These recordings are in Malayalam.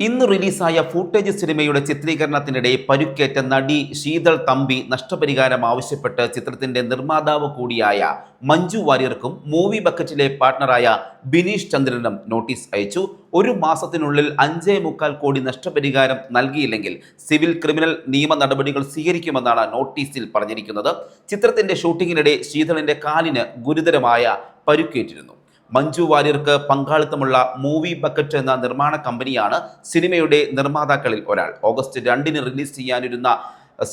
ഇന്ന് റിലീസായ ഫൂട്ടേജ് സിനിമയുടെ ചിത്രീകരണത്തിനിടെ പരുക്കേറ്റ നടി ശീതൾ തമ്പി നഷ്ടപരിഹാരം ആവശ്യപ്പെട്ട് ചിത്രത്തിന്റെ നിർമ്മാതാവ് കൂടിയായ മഞ്ജു വാര്യർക്കും മൂവി ബക്കറ്റിലെ പാർട്ണറായ ബിനീഷ് ചന്ദ്രനും നോട്ടീസ് അയച്ചു. ഒരു മാസത്തിനുള്ളിൽ അഞ്ചേ മുക്കാൽ കോടി നഷ്ടപരിഹാരം നൽകിയില്ലെങ്കിൽ സിവിൽ ക്രിമിനൽ നിയമ നടപടികൾ സ്വീകരിക്കുമെന്നാണ് നോട്ടീസിൽ പറഞ്ഞിരിക്കുന്നത്. ചിത്രത്തിന്റെ ഷൂട്ടിങ്ങിനിടെ ശീതളിന്റെ കാലിന് ഗുരുതരമായ പരുക്കേറ്റിരുന്നു. മഞ്ജു വാര്യർക്ക് പങ്കാളിത്തമുള്ള മൂവി ബക്കറ്റ് എന്ന നിർമ്മാണ കമ്പനിയാണ് സിനിമയുടെ നിർമ്മാതാക്കളിൽ ഒരാൾ. ഓഗസ്റ്റ് രണ്ടിന് റിലീസ് ചെയ്യാനിരുന്ന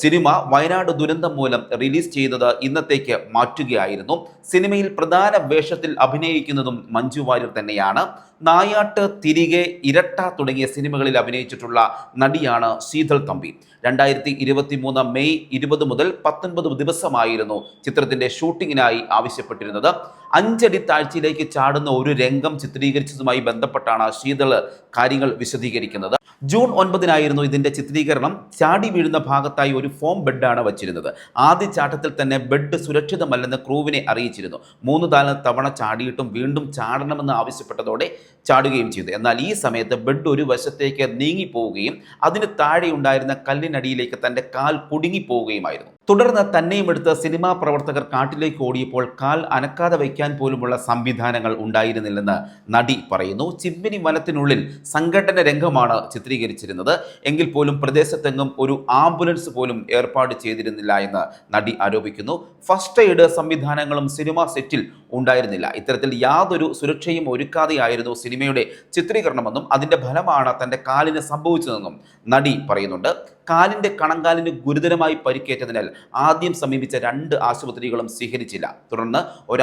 സിനിമ വയനാട് ദുരന്തം മൂലം റിലീസ് ചെയ്തത് ഇന്നത്തേക്ക് മാറ്റുകയായിരുന്നു. സിനിമയിൽ പ്രധാന വേഷത്തിൽ അഭിനയിക്കുന്നതും മഞ്ജു വാര്യർ തന്നെയാണ്. നായാട്ട് തിരികെ ഇരട്ട തുടങ്ങിയ സിനിമകളിൽ അഭിനയിച്ചിട്ടുള്ള നടിയാണ് ശീതൾ തമ്പി. രണ്ടായിരത്തി ഇരുപത്തി മൂന്ന് മെയ് ഇരുപത് മുതൽ പത്തൊൻപത് ദിവസമായിരുന്നു ചിത്രത്തിന്റെ ഷൂട്ടിങ്ങിനായി ആവശ്യപ്പെട്ടിരുന്നത്. അഞ്ചടി താഴ്ചയിലേക്ക് ചാടുന്ന ഒരു രംഗം ചിത്രീകരിച്ചതുമായി ബന്ധപ്പെട്ടാണ് ശീതൾ കാര്യങ്ങൾ വിശദീകരിക്കുന്നത്. ജൂൺ ഒൻപതിനായിരുന്നു ഇതിന്റെ ചിത്രീകരണം. ചാടി വീഴുന്ന ഭാഗത്തായി ഒരു ഫോം ബെഡാണ് വച്ചിരുന്നത്. ആദ്യ ചാട്ടത്തിൽ തന്നെ ബെഡ് സുരക്ഷിതമല്ലെന്ന് ക്രൂവിനെ അറിയിച്ചിരുന്നു. മൂന്ന് താല തവണ ചാടിയിട്ടും വീണ്ടും ചാടണമെന്ന് ആവശ്യപ്പെട്ടതോടെ ചാടുകയും ചെയ്തു. എന്നാൽ ഈ സമയത്ത് ബെഡ് ഒരു വശത്തേക്ക് നീങ്ങിപ്പോവുകയും അതിന് താഴെ ഉണ്ടായിരുന്ന കല്ലിനടിയിലേക്ക് തന്റെ കാൽ കുടുങ്ങിപ്പോവുകയുമായിരുന്നു. തുടർന്ന് തന്നെയും എടുത്ത് സിനിമാ പ്രവർത്തകർ കാട്ടിലേക്ക് ഓടിയപ്പോൾ കാൽ അനക്കാതെ വയ്ക്കാൻ പോലുമുള്ള സംവിധാനങ്ങൾ ഉണ്ടായിരുന്നില്ലെന്ന് നടി പറയുന്നു. ചിമ്മിനി വനത്തിനുള്ളിൽ സംഘടന രംഗമാണ് ചിത്രീകരിച്ചിരുന്നത്. എങ്കിൽ പോലും പ്രദേശത്തെങ്ങും ഒരു ആംബുലൻസ് പോലും ഏർപ്പാട് ചെയ്തിരുന്നില്ല എന്ന് നടി ആരോപിക്കുന്നു. ഫസ്റ്റ് എയ്ഡ് സംവിധാനങ്ങളും സിനിമാ സെറ്റിൽ ഉണ്ടായിരുന്നില്ല. ഇത്തരത്തിൽ യാതൊരു സുരക്ഷയും ഒരുക്കാതെയായിരുന്നു സിനിമയുടെ ചിത്രീകരണമെന്നും അതിന്റെ ഫലമാണ് തന്റെ കാലിന് സംഭവിച്ചതെന്നും നടി പറയുന്നുണ്ട്. കാലിന്റെ കണങ്കാലിന് ഗുരുതരമായി പരിക്കേറ്റതിനാൽ ആദ്യം സമീപിച്ച രണ്ട് ആശുപത്രികളും സ്വീകരിച്ചില്ല. തുടർന്ന് ഒരു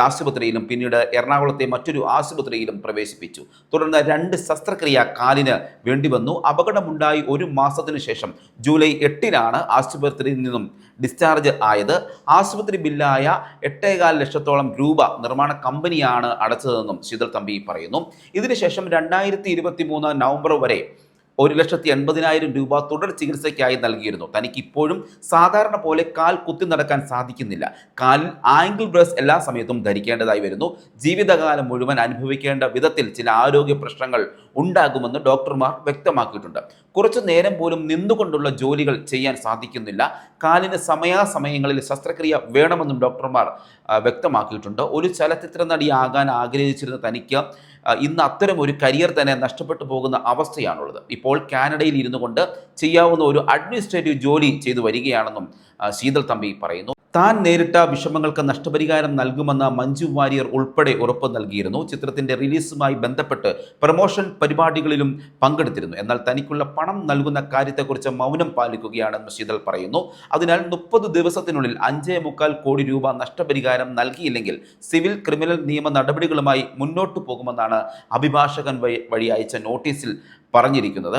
ആശുപത്രിയിലും പിന്നീട് എറണാകുളത്തെ മറ്റൊരു ആശുപത്രിയിലും പ്രവേശിപ്പിച്ചു. തുടർന്ന് രണ്ട് ശസ്ത്രക്രിയ കാലിന് വേണ്ടി വന്നു. അപകടമുണ്ടായി ഒരു മാസത്തിനു ശേഷം ജൂലൈ എട്ടിനാണ് ആശുപത്രിയിൽ നിന്നും ഡിസ്ചാർജ് ആയത്. ആശുപത്രി ബില്ലായ എട്ടേകാൽ ലക്ഷത്തോളം രൂപ നിർമ്മാണ കമ്പനിയാണ് അടച്ചതെന്നും ശീതൾ തമ്പി പറയുന്നു. ഇതിനുശേഷം രണ്ടായിരത്തി ഇരുപത്തി മൂന്ന് നവംബർ വരെ ഒരു ലക്ഷത്തി എൺപതിനായിരം രൂപ തുടർ ചികിത്സയ്ക്കായി നൽകിയിരുന്നു. തനിക്ക് ഇപ്പോഴും സാധാരണ പോലെ കാൽ കുത്തി നടക്കാൻ സാധിക്കുന്നില്ല. കാലിൽ ആംഗിൾ ബ്രസ് എല്ലാ സമയത്തും ധരിക്കേണ്ടതായി വരുന്നു. ജീവിതകാലം മുഴുവൻ അനുഭവിക്കേണ്ട വിധത്തിൽ ചില ആരോഗ്യ പ്രശ്നങ്ങൾ ഉണ്ടാകുമെന്ന് ഡോക്ടർമാർ വ്യക്തമാക്കിയിട്ടുണ്ട്. കുറച്ചു നേരം പോലും നിന്നുകൊണ്ടുള്ള ജോലികൾ ചെയ്യാൻ സാധിക്കുന്നില്ല. കാലിന് സമയാസമയങ്ങളിൽ ശസ്ത്രക്രിയ വേണമെന്നും ഡോക്ടർമാർ വ്യക്തമാക്കിയിട്ടുണ്ട്. ഒരു ചലച്ചിത്ര നടിയാകാൻ ആഗ്രഹിച്ചിരുന്ന തനിക്ക് ഇന്ന് അത്തരം ഒരു കരിയർ തന്നെ നഷ്ടപ്പെട്ടു പോകുന്ന അവസ്ഥയാണുള്ളത്. ഇപ്പോൾ കാനഡയിൽ ഇരുന്നു കൊണ്ട് ചെയ്യാവുന്ന ഒരു അഡ്മിനിസ്ട്രേറ്റീവ് ജോലി ചെയ്തു വരികയാണെന്നും ശീതൽ തമ്പി പറയുന്നു. താൻ നേരിട്ട വിഷമങ്ങൾക്ക് നഷ്ടപരിഹാരം നൽകുമെന്ന മഞ്ജു വാര്യർ ഉൾപ്പെടെ ഉറപ്പ് നൽകിയിരുന്നു. ചിത്രത്തിന്റെ റിലീസുമായി ബന്ധപ്പെട്ട് പ്രമോഷൻ പരിപാടികളിലും പങ്കെടുത്തിരുന്നു. എന്നാൽ തനിക്കുള്ള പണം നൽകുന്ന കാര്യത്തെക്കുറിച്ച് മൗനം പാലിക്കുകയാണെന്ന് ശീതൽ പറയുന്നു. അതിനാൽ മുപ്പത് ദിവസത്തിനുള്ളിൽ അഞ്ചേ മുക്കാൽ കോടി രൂപ നഷ്ടപരിഹാരം നൽകിയില്ലെങ്കിൽ സിവിൽ ക്രിമിനൽ നിയമ നടപടികളുമായി മുന്നോട്ടു പോകുമെന്നാണ് അഭിഭാഷകൻ വഴി അയച്ച നോട്ടീസിൽ പറഞ്ഞിരിക്കുന്നത്.